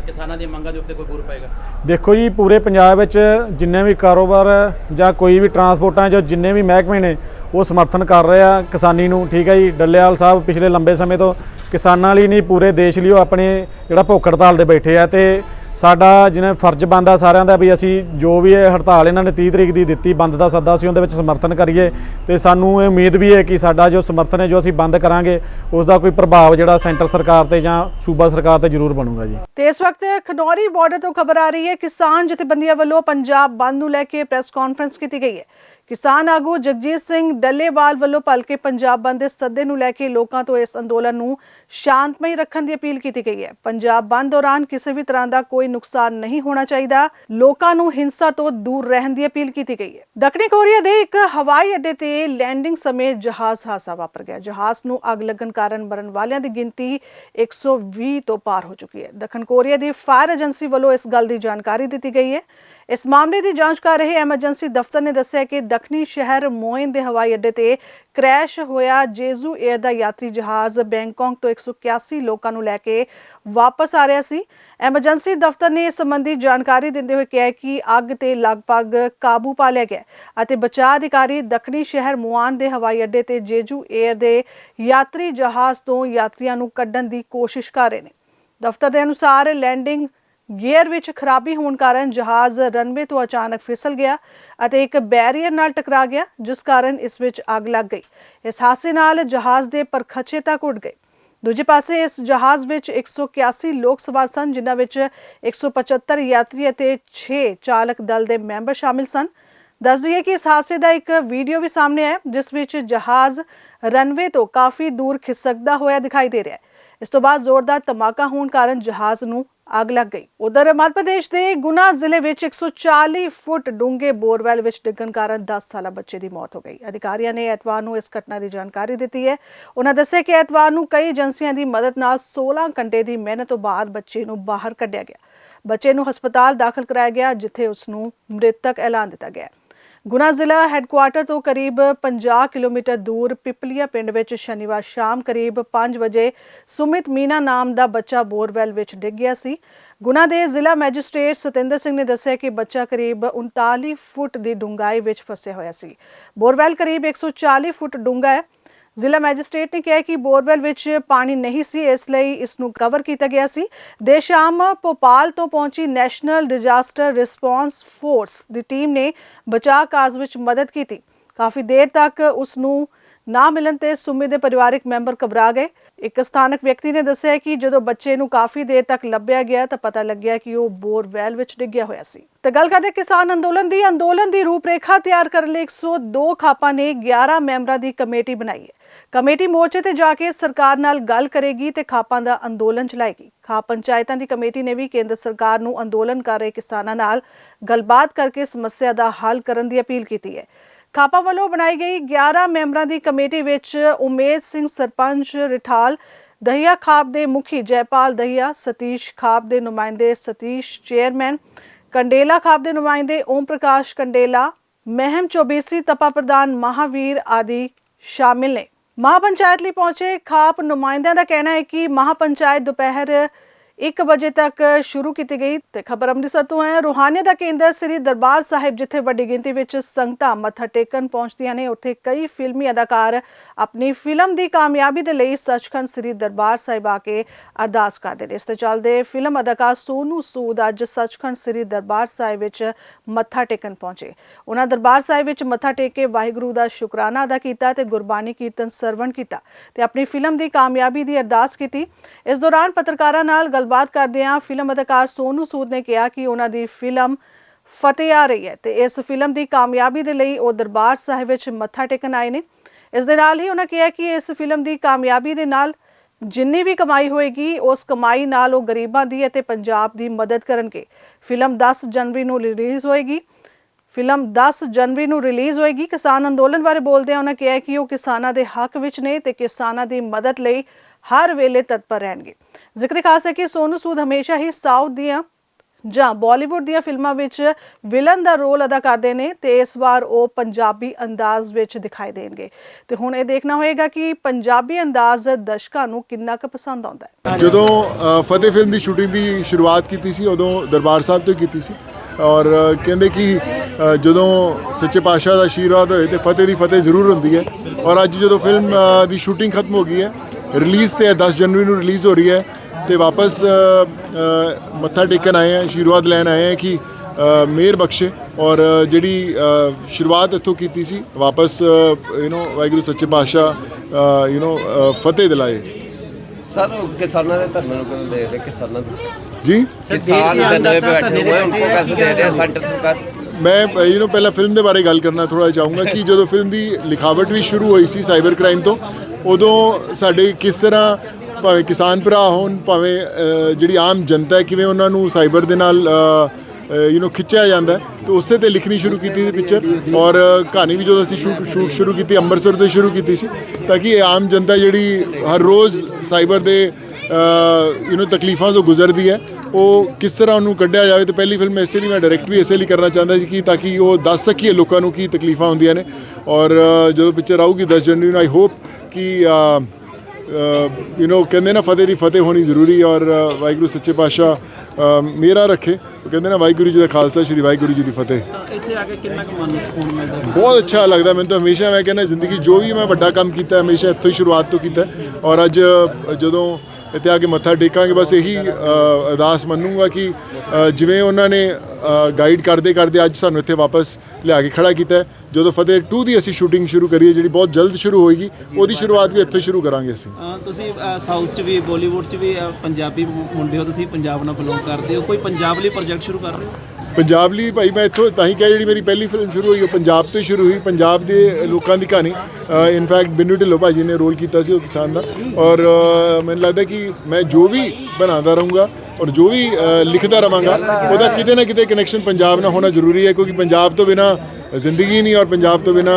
ਕਿਸਾਨਾਂ ਦੀਆਂ ਮੰਗਾਂ ਦੇ ਉੱਤੇ ਕੋਈ ਬੂਰ ਪਏਗਾ? ਦੇਖੋ ਜੀ, ਪੂਰੇ ਪੰਜਾਬ ਵਿੱਚ ਜਿੰਨੇ ਵੀ ਕਾਰੋਬਾਰ ਜਾਂ ਕੋਈ ਵੀ ਟਰਾਂਸਪੋਰਟਾਂ ਜਾਂ ਜਿੰਨੇ ਵੀ ਮਹਿਕਮੇ ਨੇ, ਉਹ ਸਮਰਥਨ ਕਰ ਰਹੇ ਆ ਕਿਸਾਨੀ ਨੂੰ। ਠੀਕ ਹੈ ਜੀ, ਡੱਲੇਵਾਲ ਸਾਹਿਬ ਪਿਛਲੇ ਲੰਬੇ ਸਮੇਂ ਤੋਂ ਕਿਸਾਨਾਂ ਲਈ ਨਹੀਂ, ਪੂਰੇ ਦੇਸ਼ ਲਈ ਉਹ ਆਪਣੇ ਜਿਹੜਾ ਭੁੱਖ ਹੜਤਾਲ ਦੇ ਬੈਠੇ ਆ ਤੇ ਸਾਡਾ ਜਿਹਨੇ ਫਰਜ਼ ਬਣਦਾ ਸਾਰਿਆਂ ਦਾ ਵੀ ਅਸੀਂ ਜੋ ਵੀ ਇਹ ਹੜਤਾਲ ਇਹਨਾਂ ਨੇ 30 ਤਰੀਕ ਦੀ ਦਿੱਤੀ, ਬੰਦ ਦਾ ਸੱਦਾ ਸੀ ਉਹਦੇ ਵਿੱਚ ਸਮਰਥਨ ਕਰੀਏ ਤੇ ਸਾਨੂੰ ਇਹ ਉਮੀਦ ਵੀ ਹੈ ਕਿ ਸਾਡਾ ਜੋ ਸਮਰਥਨ ਹੈ ਜੋ ਅਸੀਂ ਬੰਦ ਕਰਾਂਗੇ ਉਸ ਦਾ ਕੋਈ ਪ੍ਰਭਾਵ ਜਿਹੜਾ ਸੈਂਟਰ ਸਰਕਾਰ ਤੇ ਜਾਂ ਸੂਬਾ ਸਰਕਾਰ ਤੇ ਜ਼ਰੂਰ ਬਣੂਗਾ ਜੀ। ਤੇ ਇਸ ਵਕਤ ਖਨੌਰੀ ਬਾਰਡਰ ਤੋਂ ਖਬਰ ਆ ਰਹੀ ਹੈ, ਕਿਸਾਨ ਜਥੇਬੰਦੀਆਂ ਵੱਲੋਂ ਪੰਜਾਬ ਬੰਦ ਨੂੰ ਲੈ ਕੇ ਪ੍ਰੈਸ ਕਾਨਫਰੰਸ ਕੀਤੀ ਗਈ ਹੈ। ਕਿਸਾਨ ਆਗੂ ਜਗਜੀਤ ਸਿੰਘ ਡੱਲੇਵਾਲ ਵੱਲੋਂ ਭਲਕੇ ਪੰਜਾਬ ਬੰਦ ਦੇ ਸੱਦੇ ਨੂੰ ਲੈ ਕੇ ਲੋਕਾਂ ਤੋਂ ਇਸ ਅੰਦੋਲਨ ਨੂੰ ਸ਼ਾਂਤਮਈ ਰੱਖਣ ਦੀ ਅਪੀਲ ਕੀਤੀ ਗਈ ਹੈ। ਪੰਜਾਬ ਬੰਦ ਦੌਰਾਨ ਕਿਸੇ ਵੀ ਤਰ੍ਹਾਂ ਦਾ ਕੋਈ ਨੁਕਸਾਨ ਨਹੀਂ ਹੋਣਾ ਚਾਹੀਦਾ। ਲੋਕਾਂ ਨੂੰ ਹਿੰਸਾ ਤੋਂ ਦੂਰ ਰਹਿਣ ਦੀ ਅਪੀਲ ਕੀਤੀ ਗਈ ਹੈ। ਦੱਖਣੀ ਕੋਰੀਆ ਦੇ ਇੱਕ ਹਵਾਈ ਅੱਡੇ ਤੇ ਲੈਂਡਿੰਗ ਸਮੇਂ ਜਹਾਜ਼ ਹਾਦਸਾ ਵਾਪਰ ਗਿਆ। ਜਹਾਜ਼ ਨੂੰ ਅੱਗ ਲੱਗਣ ਕਾਰਨ ਮਰਨ ਵਾਲਿਆਂ ਦੀ ਗਿਣਤੀ 120 ਤੋਂ ਪਾਰ ਹੋ ਚੁੱਕੀ ਹੈ। ਦੱਖਣ ਕੋਰੀਆ ਦੀ ਫਾਇਰ ਏਜੰਸੀ ਵੱਲੋਂ ਇਸ ਗੱਲ ਦੀ ਜਾਣਕਾਰੀ ਦਿੱਤੀ ਗਈ ਹੈ। ਇਸ ਮਾਮਲੇ ਦੀ ਜਾਂਚ ਕਰ ਰਹੇ ਐਮਰਜੈਂਸੀ ਦਫ਼ਤਰ ਨੇ ਦੱਸਿਆ ਕਿ ਦੱਖਣੀ ਸ਼ਹਿਰ ਮੋਇਨ ਦੇ ਹਵਾਈ ਅੱਡੇ ਤੇ ਕ੍ਰੈਸ਼ ਹੋਇਆ ਜੇਜ਼ੂ 에ਅਰ ਦਾ ਯਾਤਰੀ ਜਹਾਜ਼ ਬੈਂਕਾਕ ਤੋਂ 181 ਲੋਕਾਂ ਨੂੰ ਲੈ ਕੇ ਵਾਪਸ ਆ ਰਿਹਾ ਸੀ। ਐਮਰਜੈਂਸੀ ਦਫ਼ਤਰ ਨੇ ਇਸ ਸੰਬੰਧੀ ਜਾਣਕਾਰੀ ਦਿੰਦੇ ਹੋਏ ਕਿਹਾ ਕਿ ਅੱਗ ਤੇ ਲਗਭਗ ਕਾਬੂ ਪਾ ਲਿਆ ਗਿਆ ਅਤੇ ਬਚਾਅ ਅਧਿਕਾਰੀ ਦੱਖਣੀ ਸ਼ਹਿਰ ਮੁਆਨ ਦੇ ਹਵਾਈ ਅੱਡੇ ਤੇ ਜੇਜੂ 에ਅਰ ਦੇ ਯਾਤਰੀ ਜਹਾਜ਼ ਤੋਂ ਯਾਤਰੀਆਂ ਨੂੰ ਕੱਢਣ ਦੀ ਕੋਸ਼ਿਸ਼ ਕਰ ਰਹੇ ਨੇ। ਦਫ਼ਤਰ ਦੇ ਅਨੁਸਾਰ ਲੈਂਡਿੰਗ ਗੇਅਰ ਵਿੱਚ ਖਰਾਬੀ ਹੋਣ ਕਾਰਨ ਜਹਾਜ਼ ਰਨਵੇ ਤੋਂ ਅਚਾਨਕ ਫਿਸਲ ਗਿਆ ਅਤੇ ਇੱਕ ਬੈਰੀਅਰ ਨਾਲ ਟਕਰਾ ਗਿਆ, ਜਿਸ ਕਾਰਨ ਇਸ ਵਿੱਚ ਅੱਗ ਲੱਗ ਗਈ। ਇਸ ਹਾਦਸੇ ਨਾਲ ਜਹਾਜ਼ ਦੇ ਪਰਖਚੇ ਤੱਕ ਉੱਡ ਗਏ। ਦੂਜੇ ਪਾਸੇ ਇਸ ਜਹਾਜ਼ ਵਿੱਚ 181 ਲੋਕ ਸਵਾਰ ਸਨ, ਜਿਨ੍ਹਾਂ ਵਿੱਚ 175 ਯਾਤਰੀ ਅਤੇ 6 ਚਾਲਕ ਦਲ ਦੇ ਮੈਂਬਰ ਸ਼ਾਮਿਲ ਸਨ। ਦੱਸ ਦਈਏ ਕਿ ਇਸ ਹਾਦਸੇ ਦਾ ਇੱਕ ਵੀਡੀਓ ਵੀ ਸਾਹਮਣੇ ਆਇਆ, ਜਿਸ ਵਿੱਚ ਜਹਾਜ਼ ਰਨਵੇ ਤੋਂ ਕਾਫੀ ਦੂਰ ਖਿਸਕਦਾ ਹੋਇਆ ਦਿਖਾਈ ਦੇ ਰਿਹਾ ਹੈ। ਇਸ ਤੋਂ ਬਾਅਦ ਜ਼ੋਰਦਾਰ ਧਮਾਕਾ ਹੋਣ ਕਾਰਨ ਜਹਾਜ਼ ਨੂੰ ਅੱਗ ਲੱਗ ਗਈ। ਉਧਰ ਮੱਧ ਪ੍ਰਦੇਸ਼ ਦੇ ਗੁਨਾ ਜ਼ਿਲ੍ਹੇ ਵਿੱਚ 140 ਫੁੱਟ ਡੂੰਘੇ ਬੋਰਵੈਲ ਵਿੱਚ ਡਿੱਗਣ ਕਾਰਨ 10 ਸਾਲਾ ਬੱਚੇ ਦੀ ਮੌਤ ਹੋ ਗਈ। ਅਧਿਕਾਰੀਆਂ ਨੇ ਐਤਵਾਰ ਨੂੰ ਇਸ ਘਟਨਾ ਦੀ ਜਾਣਕਾਰੀ ਦਿੱਤੀ ਹੈ। ਉਹਨਾਂ ਦੱਸਿਆ ਕਿ ਐਤਵਾਰ ਨੂੰ ਕਈ ਏਜੰਸੀਆਂ ਦੀ ਮਦਦ ਨਾਲ 16 ਘੰਟੇ ਦੀ ਮਿਹਨਤ ਤੋਂ ਬਾਅਦ ਬੱਚੇ ਨੂੰ ਬਾਹਰ ਕੱਢਿਆ ਗਿਆ। ਬੱਚੇ ਨੂੰ ਹਸਪਤਾਲ ਦਾਖਲ ਕਰਾਇਆ ਗਿਆ, ਜਿੱਥੇ ਉਸ ਨੂੰ ਮ੍ਰਿਤਕ ਐਲਾਨ ਦਿੱਤਾ ਗਿਆ ਗੁਨਾ ਜ਼ਿਲ੍ਹਾ ਹੈੱਡਕੁਆਰਟਰ ਤੋਂ ਕਰੀਬ 50 ਕਿਲੋਮੀਟਰ ਦੂਰ ਪਿਪਲੀਆ ਪਿੰਡ ਵਿੱਚ ਸ਼ਨੀਵਾਰ ਸ਼ਾਮ ਕਰੀਬ 5 ਵਜੇ ਸੁਮਿਤ ਮੀਨਾ ਨਾਮ ਦਾ ਬੱਚਾ ਬੋਰਵੈਲ ਵਿੱਚ ਡਿੱਗ ਗਿਆ ਸੀ। ਗੁਨਾ ਦੇ ਜ਼ਿਲ੍ਹਾ ਮੈਜਿਸਟ੍ਰੇਟ ਸਤਿੰਦਰ ਸਿੰਘ ਨੇ ਦੱਸਿਆ ਕਿ ਬੱਚਾ ਕਰੀਬ 39 ਫੁੱਟ ਦੀ ਡੂੰਘਾਈ ਵਿੱਚ ਫਸਿਆ ਹੋਇਆ ਸੀ। ਬੋਰਵੈਲ ਕਰੀਬ 140 ਫੁੱਟ ਡੂੰਘਾ ਹੈ। ਜ਼ਿਲ੍ਹਾ ਮੈਜਿਸਟ੍ਰੇਟ ਨੇ ਕਿਹਾ ਕਿ ਬੋਰਵੈਲ ਵਿੱਚ ਪਾਣੀ ਨਹੀਂ ਸੀ, ਇਸ ਲਈ ਇਸ ਨੂੰ ਕਵਰ ਕੀਤਾ ਗਿਆ ਸੀ। ਦੇ ਸ਼ਾਮ ਭੋਪਾਲ ਤੋਂ ਪਹੁੰਚੀ ਨੈਸ਼ਨਲ ਡਿਜ਼ਾਸਟਰ ਰਿਸਪੌਂਸ ਫੋਰਸ ਦੀ ਟੀਮ ਨੇ ਬਚਾਅ ਕਾਰਜ ਵਿੱਚ ਮਦਦ ਕੀਤੀ। ਕਾਫੀ ਦੇਰ ਤੱਕ ਉਸ ਨੂੰ ਨਾ ਮਿਲਣ ਤੇ ਸੁਮੀ ਦੇ ਪਰਿਵਾਰਕ ਮੈਂਬਰ ਘਬਰਾ ਗਏ। ਇੱਕ ਸਥਾਨਕ ਵਿਅਕਤੀ ਨੇ ਦੱਸਿਆ ਕਿ ਜਦੋਂ ਬੱਚੇ ਨੂੰ ਕਾਫੀ ਦੇਰ ਤੱਕ ਲੱਭਿਆ ਗਿਆ, ਤਾਂ ਪਤਾ ਲੱਗਿਆ ਕਿ ਉਹ ਬੋਰਵੈਲ ਵਿੱਚ ਡਿੱਗਿਆ ਹੋਇਆ ਸੀ। ਤੇ ਗੱਲ ਕਰਦੇ ਕਿਸਾਨ ਅੰਦੋਲਨ ਦੀ। ਅੰਦੋਲਨ ਦੀ ਰੂਪਰੇਖਾ ਤਿਆਰ ਕਰਨ ਲਈ 102 ਖਾਪਾਂ ਨੇ 11 ਮੈਂਬਰਾਂ ਦੀ ਕਮੇਟੀ ਬਣਾਈ ਹੈ। ਕਮੇਟੀ ਮੋਰਚੇ ਤੇ ਜਾ ਕੇ ਸਰਕਾਰ ਨਾਲ ਗੱਲ ਕਰੇਗੀ ਤੇ ਖਾਪਾਂ ਦਾ ਅੰਦੋਲਨ ਚਲਾਏਗੀ। ਖਾਪ ਪੰਚਾਇਤਾਂ ਦੀ ਕਮੇਟੀ ਨੇ ਵੀ ਕੇਂਦਰ ਸਰਕਾਰ ਨੂੰ ਅੰਦੋਲਨ ਕਰ ਰਹੇ ਕਿਸਾਨਾਂ ਨਾਲ ਗੱਲਬਾਤ ਕਰਕੇ ਸਮੱਸਿਆ ਦਾ ਹੱਲ ਕਰਨ ਦੀ ਅਪੀਲ ਕੀਤੀ ਹੈ। ਖਾਪਾ ਵੱਲੋਂ ਬਣਾਈ ਗਈ 11 ਮੈਂਬਰਾਂ ਦੀ ਕਮੇਟੀ ਵਿੱਚ ਉਮੇਦ ਸਿੰਘ ਸਰਪੰਚ ਰਿਠਾਲ, ਦਹੀਆ ਖਾਪ ਦੇ ਮੁਖੀ ਜੈਪਾਲ ਦਹੀਆ, ਸਤੀਸ਼ ਖਾਪ ਦੇ ਨੁਮਾਇੰਦੇ ਸਤੀਸ਼ ਚੇਅਰਮੈਨ, ਕੰਡੇਲਾ ਖਾਪ ਦੇ ਨੁਮਾਇੰਦੇ ਓਮ ਪ੍ਰਕਾਸ਼ ਕੰਡੇਲਾ, ਮਹਿਮ ਚੌਬੀਸੀ ਤਪਾ ਪ੍ਰਧਾਨ ਮਹਾਵੀਰ ਆਦਿ ਸ਼ਾਮਿਲ ਨੇ। ਮਹਾਪੰਚਾਇਤ ਲਈ ਪਹੁੰਚੇ ਖਾਪ ਨੁਮਾਇੰਦਿਆਂ ਦਾ ਕਹਿਣਾ ਹੈ ਕਿ ਮਹਾਪੰਚਾਇਤ ਦੁਪਹਿਰ 1 ਵਜੇ ਤੱਕ ਸ਼ੁਰੂ ਕੀਤੀ ਗਈ ਤੇ ਖਬਰ ਅੰਮ੍ਰਿਤਸਰ ਤੋਂ ਹੈ ਰੂਹਾਨੀਅਤ ਦਾ ਕੇਂਦਰ ਸ੍ਰੀ ਦਰਬਾਰ ਸਾਹਿਬ, ਜਿੱਥੇ ਵੱਡੀ ਗਿਣਤੀ ਵਿੱਚ ਸੰਗਤਾਂ ਮੱਥਾ ਟੇਕਣ ਪਹੁੰਚਦੀਆਂ ਨੇ, ਉੱਥੇ ਕਈ ਫਿਲਮੀ ਅਦਾਕਾਰ ਆਪਣੀ ਫਿਲਮ ਦੀ ਕਾਮਯਾਬੀ ਦੇ ਲਈ ਸੱਚਖੰਡ ਸ੍ਰੀ ਦਰਬਾਰ ਸਾਹਿਬ ਆ ਕੇ ਅਰਦਾਸ ਕਰਦੇ ਨੇ। ਇਸ ਤੇ ਚੱਲਦੇ ਫਿਲਮ ਅਦਾਕਾਰ ਸੋਨੂ ਸੂਦ ਅੱਜ ਸੱਚਖੰਡ ਸ੍ਰੀ ਦਰਬਾਰ ਸਾਹਿਬ ਵਿੱਚ ਮੱਥਾ ਟੇਕਣ ਪਹੁੰਚੇ। ਉਹਨਾਂ ਦਰਬਾਰ ਸਾਹਿਬ ਵਿੱਚ ਮੱਥਾ ਟੇਕ ਕੇ ਵਾਹਿਗੁਰੂ ਦਾ ਸ਼ੁਕਰਾਨਾ ਅਦਾ ਕੀਤਾ ਤੇ ਗੁਰਬਾਣੀ ਕੀਰਤਨ ਸਰਵਣ ਕੀਤਾ ਤੇ ਆਪਣੀ ਫਿਲਮ ਦੀ ਕਾਮਯਾਬੀ ਦੀ ਅਰਦਾਸ ਕੀਤੀ। ਇਸ ਦੌਰਾਨ ਪੱਤਰਕਾਰਾਂ ਨਾਲ ਗੱਲਬਾਤ ਕਰਦਿਆਂ ਫਿਲਮ ਅਦਾਕਾਰ ਸੋਨੂ ਸੂਦ ਨੇ ਕਿਹਾ ਕਿ ਉਹਨਾਂ ਦੀ ਫਿਲਮ ਫਤਿਹ ਆ ਰਹੀ ਹੈ ਤੇ ਇਸ ਫਿਲਮ ਦੀ ਕਾਮਯਾਬੀ ਦੇ ਲਈ ਉਹ ਦਰਬਾਰ ਸਾਹਿਬ ਵਿੱਚ ਮੱਥਾ ਟੇਕਣ ਆਏ ਨੇ। ਇਸ ਦੇ ਨਾਲ ਹੀ ਉਹਨਾਂ ਕਿਹਾ ਕਿ ਇਸ ਫਿਲਮ ਦੀ ਕਾਮਯਾਬੀ ਦੇ ਨਾਲ ਜਿੰਨੀ ਵੀ ਕਮਾਈ ਹੋਏਗੀ, ਉਸ ਕਮਾਈ ਨਾਲ ਉਹ ਗਰੀਬਾਂ ਦੀ ਅਤੇ ਪੰਜਾਬ ਦੀ ਮਦਦ ਕਰਨਗੇ। ਫਿਲਮ 10 ਜਨਵਰੀ ਨੂੰ ਰਿਲੀਜ਼ ਹੋਏਗੀ। ਫਿਲਮ 10 ਜਨਵਰੀ ਨੂੰ ਰਿਲੀਜ਼ ਹੋਏਗੀ। ਕਿਸਾਨ ਅੰਦੋਲਨ ਬਾਰੇ ਬੋਲਦਿਆਂ ਉਹਨਾਂ ਕਿਹਾ ਕਿ ਉਹ ਕਿਸਾਨਾਂ ਦੇ ਹੱਕ ਵਿੱਚ ਨੇ ਤੇ ਕਿਸਾਨਾਂ ਦੀ ਮਦਦ ਲਈ ਹਰ ਵੇਲੇ ਤਤਪਰ ਰਹਿਣਗੇ। ਜ਼ਿਕਰ ਖਾਸ ਹੈ ਕਿ ਸੋਨੂ ਸੂਦ ਹਮੇਸ਼ਾ ਹੀ ਸਾਊਥ ਦੀਆਂ ਜਾਂ ਬਾਲੀਵੁੱਡ ਦੀਆਂ ਫਿਲਮਾਂ ਵਿੱਚ ਵਿਲਨ ਦਾ ਰੋਲ ਅਦਾ ਕਰਦੇ ਨੇ ਤੇ ਇਸ ਵਾਰ ਉਹ ਪੰਜਾਬੀ ਅੰਦਾਜ਼ ਵਿੱਚ ਦਿਖਾਈ ਦੇਣਗੇ। ਤੇ ਹੁਣ ਇਹ ਦੇਖਣਾ ਹੋਏਗਾ ਕਿ ਪੰਜਾਬੀ ਅੰਦਾਜ਼ ਦਰਸ਼ਕਾਂ ਨੂੰ ਕਿੰਨਾ ਕੁ ਪਸੰਦ ਆਉਂਦਾ ਹੈ। ਜਦੋਂ ਫਤਿਹ ਫਿਲਮ ਦੀ ਸ਼ੂਟਿੰਗ ਦੀ ਸ਼ੁਰੂਆਤ ਕੀਤੀ ਸੀ, ਉਦੋਂ ਦਰਬਾਰ ਸਾਹਿਬ ਤੋਂ ਕੀਤੀ ਸੀ। ਔਰ ਕਹਿੰਦੇ ਕਿ ਜਦੋਂ ਸੱਚੇ ਪਾਤਸ਼ਾਹ ਦਾ ਆਸ਼ੀਰਵਾਦ ਹੋਏ ਤੇ ਫਤਿਹ ਦੀ ਫਤਿਹ ਜ਼ਰੂਰ ਹੁੰਦੀ ਹੈ। ਔਰ ਅੱਜ ਜਦੋਂ ਫਿਲਮ ਦੀ ਸ਼ੂਟਿੰਗ ਖਤਮ ਹੋ ਗਈ ਹੈ, ਰਿਲੀਜ਼ ਤੇ ਹੈ 10 ਜਨਵਰੀ ਨੂੰ ਰਿਲੀਜ਼ ਹੋ ਰਹੀ ਹੈ ਤੇ ਵਾਪਸ ਮੱਥਾ ਟੇਕਣ ਆਏ ਆ ਆਸ਼ੀਰਵਾਦ ਲੈਣ ਆਏ ਆ ਕਿ ਮੇਰ ਬਖਸ਼ੇ ਔਰ ਜਿਹੜੀ ਸ਼ੁਰੂਆਤ ਇੱਥੋਂ ਕੀਤੀ ਸੀ ਵਾਪਸ ਯੂ نو ਵਾਹਿਗੁਰੂ ਸੱਚੇ ਪਾਤਸ਼ਾਹ ਯੂ نو ਫਤਿਹ ਦਿਲਾਏ। ਜੀ? ਮੈਂ ਯੂ نو ਪਹਿਲਾਂ ਫਿਲਮ ਦੇ ਬਾਰੇ ਗੱਲ ਕਰਨਾ ਥੋੜਾ ਚਾਹੂੰਗਾ ਕਿ ਜਦੋਂ ਫਿਲਮ ਦੀ ਲਿਖਾਵਟ ਵੀ ਸ਼ੁਰੂ ਹੋਈ ਸੀ ਸਾਈਬਰ ਕ੍ਰਾਈਮ ਤੋਂ ਉਦੋਂ ਸਾਡੇ ਕਿਸ ਤਰ੍ਹਾਂ ਭਾਵੇਂ ਕਿਸਾਨ ਭਰਾ ਹੋਣ ਭਾਵੇਂ ਅ, ਜਿਹੜੀ ਆਮ ਜਨਤਾ ਹੈ ਕਿਵੇਂ ਉਹਨਾਂ ਨੂੰ ਸਾਈਬਰ ਦੇ ਨਾਲ ਯੂ نو ਖਿੱਚਿਆ ਜਾਂਦਾ ਹੈ ਤੇ ਉਸੇ ਤੇ ਲਿਖਣੀ ਸ਼ੁਰੂ ਕੀਤੀ ਸੀ ਪਿਕਚਰ ਔਰ ਅ, ਕਹਾਣੀ ਵੀ ਜਦੋਂ ਅਸੀਂ ਸ਼ੂਟ ਸ਼ੂਟ ਸ਼ੁਰੂ ਕੀਤੀ ਅੰਮ੍ਰਿਤਸਰ ਤੋਂ ਹੀ ਸ਼ੁਰੂ ਕੀਤੀ ਸੀ ਤਾਂ ਕਿ ਇਹ ਆਮ ਜਨਤਾ ਜਿਹੜੀ ਹਰ ਰੋਜ਼ ਸਾਈਬਰ ਦੇ ਯੂ نو ਤਕਲੀਫਾਂ ਤੋਂ ਗੁਜ਼ਰਦੀ ਹੈ ਉਹ ਕਿਸ ਤਰ੍ਹਾਂ ਉਹਨੂੰ ਕੱਢਿਆ ਜਾਵੇ ਤੇ ਪਹਿਲੀ ਫਿਲਮ ਇਸੇ ਲਈ ਮੈਂ ਡਾਇਰੈਕਟ ਵੀ ਇਸੇ ਲਈ ਕਰਨਾ ਚਾਹੁੰਦਾ ਸੀ ਕਿ ਤਾਂ ਕਿ ਉਹ ਦੱਸ ਸਕੀਏ ਲੋਕਾਂ ਨੂੰ ਕੀ ਤਕਲੀਫਾਂ ਹੁੰਦੀਆਂ ਨੇ ਔਰ ਅ, ਜਦੋਂ ਪਿਕਚਰ ਆਊਗੀ 10 ਜਨਵਰੀ ਨੂੰ ਆਈ ਹੋਪ ਕਿ ਯੂ نو ਕਹਿੰਦੇ ਨਾ ਫਤਿਹ ਦੀ ਫਤਿਹ ਹੋਣੀ ਜ਼ਰੂਰੀ ਔਰ ਵਾਹਿਗੁਰੂ ਸੱਚੇ ਪਾਤਸ਼ਾਹ ਮੇਰਾ ਰੱਖੇ ਕਹਿੰਦੇ ਨਾ ਵਾਹਿਗੁਰੂ ਜੀ ਦਾ ਖਾਲਸਾ ਸ਼੍ਰੀ ਵਾਹਿਗੁਰੂ ਜੀ ਦੀ ਫਤਿਹ ਇੱਥੇ ਆ ਕੇ ਕਿੰਨਾ ਕੁ ਮਨ ਨੂੰ ਸਕੂਨ ਮਿਲਦਾ ਹੈ? ਬਹੁਤ ਅੱਛਾ ਲੱਗਦਾ ਮੈਨੂੰ ਤਾਂ ਹਮੇਸ਼ਾ ਮੈਂ ਕਹਿੰਦਾ ਜ਼ਿੰਦਗੀ ਜੋ ਵੀ ਮੈਂ ਵੱਡਾ ਕੰਮ ਕੀਤਾ ਹਮੇਸ਼ਾ ਇੱਥੋਂ ਹੀ ਸ਼ੁਰੂਆਤ ਤੋਂ ਕੀਤਾ। ਔਰ ਅੱਜ ਜਦੋਂ ਇੱਥੇ ਆ ਕੇ ਮੱਥਾ ਟੇਕਾਂਗੇ, ਬਸ ਇਹੀ ਅਰਦਾਸ ਮੰਨੂਗਾ ਕਿ ਜਿਵੇਂ ਉਹਨਾਂ ਨੇ ਗਾਈਡ ਕਰਦੇ ਕਰਦੇ ਅੱਜ ਸਾਨੂੰ ਇੱਥੇ ਵਾਪਸ ਲਿਆ ਕੇ ਖੜਾ ਕੀਤਾ ਜਦੋਂ ਫਤਿਹ 2 ਦੀ ਅਸੀਂ ਸ਼ੂਟਿੰਗ ਸ਼ੁਰੂ ਕਰੀਏ, ਜਿਹੜੀ ਬਹੁਤ ਜਲਦ ਸ਼ੁਰੂ ਹੋਏਗੀ, ਉਹਦੀ ਸ਼ੁਰੂਆਤ ਵੀ ਇੱਥੇ ਸ਼ੁਰੂ ਕਰਾਂਗੇ ਅਸੀਂ। ਤੁਸੀਂ ਸਾਊਥ ਚ ਵੀ ਬਾਲੀਵੁੱਡ ਚ ਵੀ ਪੰਜਾਬੀ ਮੁੰਡੇ ਹੋ, ਤੁਸੀਂ ਪੰਜਾਬ ਨਾਲ ਬਿਲੋਂਗ ਕਰਦੇ ਹੋ। ਕੋਈ ਪੰਜਾਬ ਲਈ ਪ੍ਰੋਜੈਕਟ ਸ਼ੁਰੂ ਕਰ ਰਹੇ ਹੋ? ਪੰਜਾਬ ਲਈ ਭਾਈ ਮੈਂ ਇੱਥੋਂ ਤਾਂ ਹੀ ਕਿਹਾ ਜਿਹੜੀ ਮੇਰੀ ਪਹਿਲੀ ਫਿਲਮ ਸ਼ੁਰੂ ਹੋਈ, ਉਹ ਪੰਜਾਬ ਤੋਂ ਹੀ ਸ਼ੁਰੂ ਹੋਈ, ਪੰਜਾਬ ਦੇ ਲੋਕਾਂ ਦੀ ਕਹਾਣੀ। ਇਨਫੈਕਟ ਬਿੰਨੂ ਢਿੱਲੋਂ ਭਾਜੀ ਨੇ ਰੋਲ ਕੀਤਾ ਸੀ ਉਹ ਕਿਸਾਨ ਦਾ। ਔਰ ਮੈਨੂੰ ਲੱਗਦਾ ਕਿ ਮੈਂ ਜੋ ਵੀ ਬਣਾਉਂਦਾ ਰਹੂੰਗਾ ਔਰ ਜੋ ਵੀ ਲਿਖਦਾ ਰਵਾਂਗਾ, ਉਹਦਾ ਕਿਤੇ ਨਾ ਕਿਤੇ ਕਨੈਕਸ਼ਨ ਪੰਜਾਬ ਨਾਲ ਹੋਣਾ ਜ਼ਰੂਰੀ ਹੈ, ਕਿਉਂਕਿ ਪੰਜਾਬ ਤੋਂ ਬਿਨਾ ਜ਼ਿੰਦਗੀ ਨਹੀਂ ਔਰ ਪੰਜਾਬ ਤੋਂ ਬਿਨਾ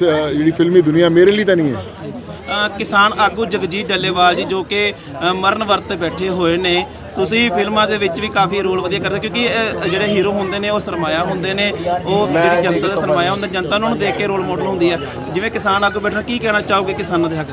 ਜਿਹੜੀ ਫਿਲਮੀ ਦੁਨੀਆ ਮੇਰੇ ਲਈ ਤਾਂ ਨਹੀਂ ਹੈ। ਕਿਸਾਨ ਆਗੂ ਜਗਜੀਤ ਡੱਲੇਵਾਲ ਜੀ ਜੋ ਕਿ ਮਰਨ ਵਰਤ ਬੈਠੇ ਹੋਏ ਨੇ। ਤੁਸੀਂ ਫਿਲਮਾਂ ਦੇ ਵਿੱਚ ਵੀ ਕਾਫੀ ਰੋਲ ਵਧੀਆ ਕਰਦੇ ਕਿਉਂਕਿ ਜਿਹੜੇ ਹੀਰੋ ਹੁੰਦੇ ਨੇ ਉਹ ਸਰਮਾਇਆ ਹੁੰਦੇ ਨੇ। ਉਹ ਜਿਹੜੀ ਜਨਤਾ ਦਾ ਸਰਮਾਇਆ ਹੁੰਦਾ ਜਨਤਾ ਉਹਨਾਂ ਨੂੰ ਦੇਖ ਕੇ ਰੋਲ ਮਾਡਲ ਹੁੰਦੀ ਆ। ਜਿਵੇਂ ਕਿਸਾਨ ਆਗੂ ਬੈਠਣਾ ਕੀ ਕਹਿਣਾ ਚਾਹੋਗੇ ਕਿਸਾਨਾਂ ਦੇ ਹੱਕ? 'ਚ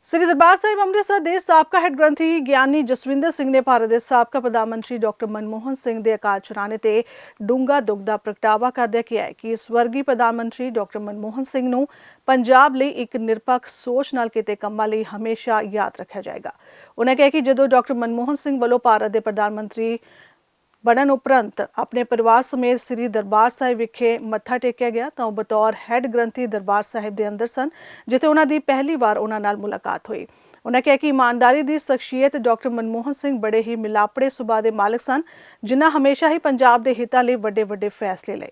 ਸ੍ਰੀ ਦਰਬਾਰ ਸਾਹਿਬ ਅੰਮ੍ਰਿਤਸਰ ਦੇ ਸਾਬਕਾ ਹੈੱਡ ਗ੍ਰੰਥੀ ਗਿਆਨੀ ਜਸਵਿੰਦਰ ਸਿੰਘ ਨੇ ਭਾਰਤ ਦੇ ਸਾਬਕਾ ਪ੍ਰਧਾਨ ਮੰਤਰੀ ਡਾਕਟਰ ਮਨਮੋਹਨ ਸਿੰਘ ਦੇ ਅਕਾਲ ਚਲਾਣੇ ਤੇ ਡੂੰਘਾ ਦੁੱਖ ਦਾ ਪ੍ਰਗਟਾਵਾ ਕਰਦਿਆਂ ਕਿਹਾ ਹੈ ਕਿ ਸਵਰਗੀ ਪ੍ਰਧਾਨ ਮੰਤਰੀ ਡਾਕਟਰ ਮਨਮੋਹਨ ਸਿੰਘ ਨੂੰ ਪੰਜਾਬ ਲਈ ਇੱਕ ਨਿਰਪੱਖ ਸੋਚ ਨਾਲ ਕੀਤੇ ਕੰਮਾਂ ਲਈ ਹਮੇਸ਼ਾ ਯਾਦ ਰੱਖਿਆ ਜਾਏਗਾ। ਉਹਨਾਂ ਕਿਹਾ ਕਿ ਜਦੋਂ ਡਾਕਟਰ ਮਨਮੋਹਨ ਸਿੰਘ ਵੱਲੋਂ ਭਾਰਤ ਦੇ ਪ੍ਰਧਾਨ ਮੰਤਰੀ ਬਣਨ ਉਪਰੰਤ ਆਪਣੇ ਪਰਿਵਾਰ ਸਮੇਤ ਸ੍ਰੀ ਦਰਬਾਰ ਸਾਹਿਬ ਵਿਖੇ ਮੱਥਾ ਟੇਕਿਆ ਗਿਆ, ਤਾਂ ਉਹ ਬਤੌਰ ਹੈੱਡ ਗ੍ਰੰਥੀ ਦਰਬਾਰ ਸਾਹਿਬ ਦੇ ਅੰਦਰ ਸਨ, ਜਿੱਥੇ ਉਹਨਾਂ ਦੀ ਪਹਿਲੀ ਵਾਰ ਉਹਨਾਂ ਨਾਲ ਮੁਲਾਕਾਤ ਹੋਈ। ਉਹਨਾਂ ਕਿਹਾ ਕਿ ਇਮਾਨਦਾਰੀ ਦੀ ਸ਼ਖਸੀਅਤ ਡਾਕਟਰ ਮਨਮੋਹਨ ਸਿੰਘ ਬੜੇ ਹੀ ਮਿਲਾਪੜੇ ਸੁਭਾਅ ਦੇ ਮਾਲਕ ਸਨ, ਜਿਨ੍ਹਾਂ ਹਮੇਸ਼ਾ ਹੀ ਪੰਜਾਬ ਦੇ ਹਿੱਤਾਂ ਲਈ ਵੱਡੇ ਵੱਡੇ ਫੈਸਲੇ ਲਏ।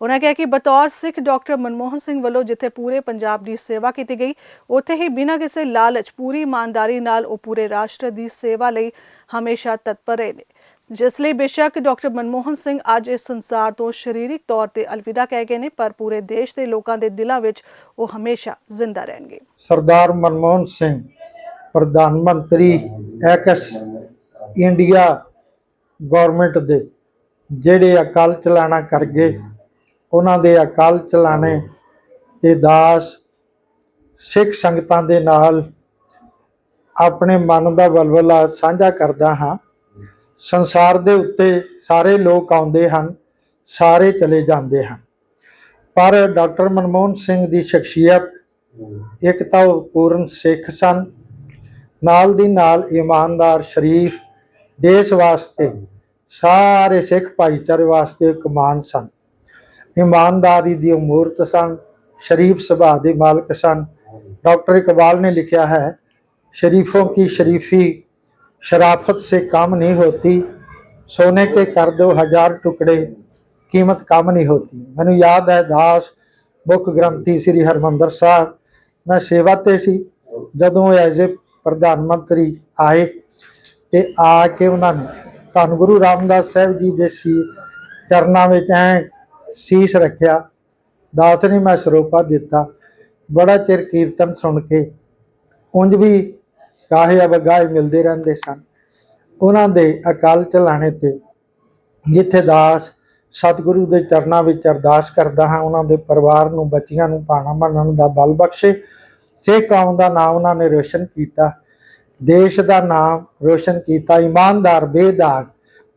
ਉਹਨਾਂ ਕਿਹਾ ਕਿ ਬਤੌਰ ਸਿੱਖ ਡਾਕਟਰ ਮਨਮੋਹਨ ਸਿੰਘ ਵੱਲੋਂ ਜਿੱਥੇ ਪੂਰੇ ਪੰਜਾਬ ਦੀ ਸੇਵਾ ਕੀਤੀ ਗਈ, ਉੱਥੇ ਹੀ ਬਿਨਾਂ ਕਿਸੇ ਲਾਲਚ ਪੂਰੀ ਇਮਾਨਦਾਰੀ ਨਾਲ ਉਹ ਪੂਰੇ ਰਾਸ਼ਟਰ ਦੀ ਸੇਵਾ ਲਈ ਹਮੇਸ਼ਾ ਤਤਪਰ ਰਹੇ ਨੇ। ਜਿਸ ਲਈ ਬੇਸ਼ੱਕ ਡਾਕਟਰ ਮਨਮੋਹਨ ਸਿੰਘ ਅੱਜ ਇਸ ਸੰਸਾਰ ਤੋਂ ਸਰੀਰਕ ਤੌਰ ਤੇ ਅਲਵਿਦਾ ਕਹਿ ਗਏ ਨੇ, ਪਰ ਪੂਰੇ ਦੇਸ਼ ਦੇ ਲੋਕਾਂ ਦੇ ਦਿਲਾਂ ਵਿੱਚ ਉਹ ਹਮੇਸ਼ਾ ਜ਼ਿੰਦਾ ਰਹਿਣਗੇ। ਸਰਦਾਰ ਮਨਮੋਹਨ ਸਿੰਘ, ਪ੍ਰਧਾਨ ਮੰਤਰੀ ਐਕਸ ਇੰਡੀਆ ਗਵਰਨਮੈਂਟ ਦੇ ਜਿਹੜੇ ਅਕਾਲ ਚਲਾਣਾ ਕਰ ਗਏ, ਉਹਨਾਂ ਦੇ ਅਕਾਲ ਚਲਾਣੇ ਤੇ ਦਾਸ ਸਿੱਖ ਸੰਗਤਾਂ ਦੇ ਨਾਲ ਆਪਣੇ ਮਨ ਦਾ ਬਲਬਲਾ ਸਾਂਝਾ ਕਰਦਾ ਹਾਂ। ਸੰਸਾਰ ਦੇ ਉੱਤੇ ਸਾਰੇ ਲੋਕ ਆਉਂਦੇ ਹਨ, ਸਾਰੇ ਚਲੇ ਜਾਂਦੇ ਹਨ। ਪਰ ਡਾਕਟਰ ਮਨਮੋਹਨ ਸਿੰਘ ਦੀ ਸ਼ਖਸੀਅਤ ਇੱਕ ਤਾਂ ਪੂਰਨ ਸਿੱਖ ਸਨ, ਨਾਲ ਦੀ ਨਾਲ ਇਮਾਨਦਾਰ ਸ਼ਰੀਫ, ਦੇਸ਼ ਵਾਸਤੇ, ਸਾਰੇ ਸਿੱਖ ਭਾਈਚਾਰੇ ਵਾਸਤੇ ਇੱਕ ਮਾਨ ਸਨ। ਇਮਾਨਦਾਰੀ ਦੀ ਉਹ ਮੂਰਤ ਸਨ, ਸ਼ਰੀਫ ਸੁਭਾਅ ਦੇ ਮਾਲਕ ਸਨ। ਡਾਕਟਰ ਇਕਬਾਲ ਨੇ ਲਿਖਿਆ ਹੈ, ਸ਼ਰੀਫੋਂ ਕੀ ਸ਼ਰੀਫੀ शराफत से काम नहीं होती सोने के कर दो हजार टुकड़े कीमत कम नहीं होती ਮੈਨੂੰ ਯਾਦ ਹੈ ਦਾਸ ਮੁੱਖ ਗ੍ਰੰਥੀ ਸ੍ਰੀ ਹਰਮੰਦਰ ਸਾਹਿਬ ਮੈਂ ਸੇਵਾ ਤੇ ਸੀ ਜਦੋਂ ਐਜ਼ ਏ ਪ੍ਰਧਾਨ ਮੰਤਰੀ ਆਏ ਤੇ ਆ ਕੇ ਉਹਨਾਂ ਨੇ ਧੰਨ ਗੁਰੂ ਰਾਮਦਾਸ ਸਾਹਿਬ ਜੀ ਦੇ ਸੀ ਚਰਨਾਂ ਵਿੱਚ ਐ ਸੀਸ ਰੱਖਿਆ ਦਾਸ ਨੇ ਮੈਂ ਸਰੋਪਾ ਦਿੱਤਾ ਬੜਾ ਚਿਰ ਕੀਰਤਨ ਸੁਣ ਕੇ ਉਂਝ ਵੀ ਕਾਹੇ ਅਬਗਾਏ ਮਿਲਦੇ ਰਹਿੰਦੇ ਸਨ। ਉਹਨਾਂ ਦੇ ਅਕਾਲ ਚਲਾਣੇ ਤੇ ਜਿੱਥੇ ਦਾਸ ਸਤਿਗੁਰੂ ਦੇ ਚਰਨਾਂ ਵਿੱਚ ਅਰਦਾਸ ਕਰਦਾ ਹਾਂ, ਉਹਨਾਂ ਦੇ ਪਰਿਵਾਰ ਨੂੰ, ਬੱਚੀਆਂ ਨੂੰ ਪਾਣਾ ਮੰਨਣ ਦਾ ਬਲ ਬਖਸ਼ੇ। ਸਿੱਖ ਕੌਮ ਦਾ ਨਾਮ ਉਹਨਾਂ ਨੇ ਰੋਸ਼ਨ ਕੀਤਾ। ਦੇਸ਼ ਦਾ ਨਾਮ ਰੋਸ਼ਨ ਕੀਤਾ। ਇਮਾਨਦਾਰ, ਬੇਦਾਗ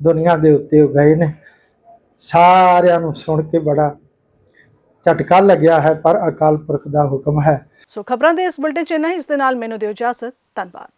ਦੁਨੀਆ ਦੇ ਉੱਤੇ ਉਹ ਗਏ ਨੇ। ਸਾਰਿਆਂ ਨੂੰ ਸੁਣ ਕੇ ਬੜਾ ਝਟਕਾ ਲੱਗਿਆ ਹੈ, ਪਰ ਅਕਾਲ ਪੁਰਖ ਦਾ ਹੁਕਮ ਹੈ। ਸੋ ਖਬਰਾਂ ਦੇ ਇਸ ਬੁਲਟਨ ਚ ਇੰਨਾ ਹੀ, ਇਸ ਦੇ ਨਾਲ ਮੈਨੂੰ ਦਿਓ ਇਜਾਜ਼ਤ, ਧੰਨਵਾਦ।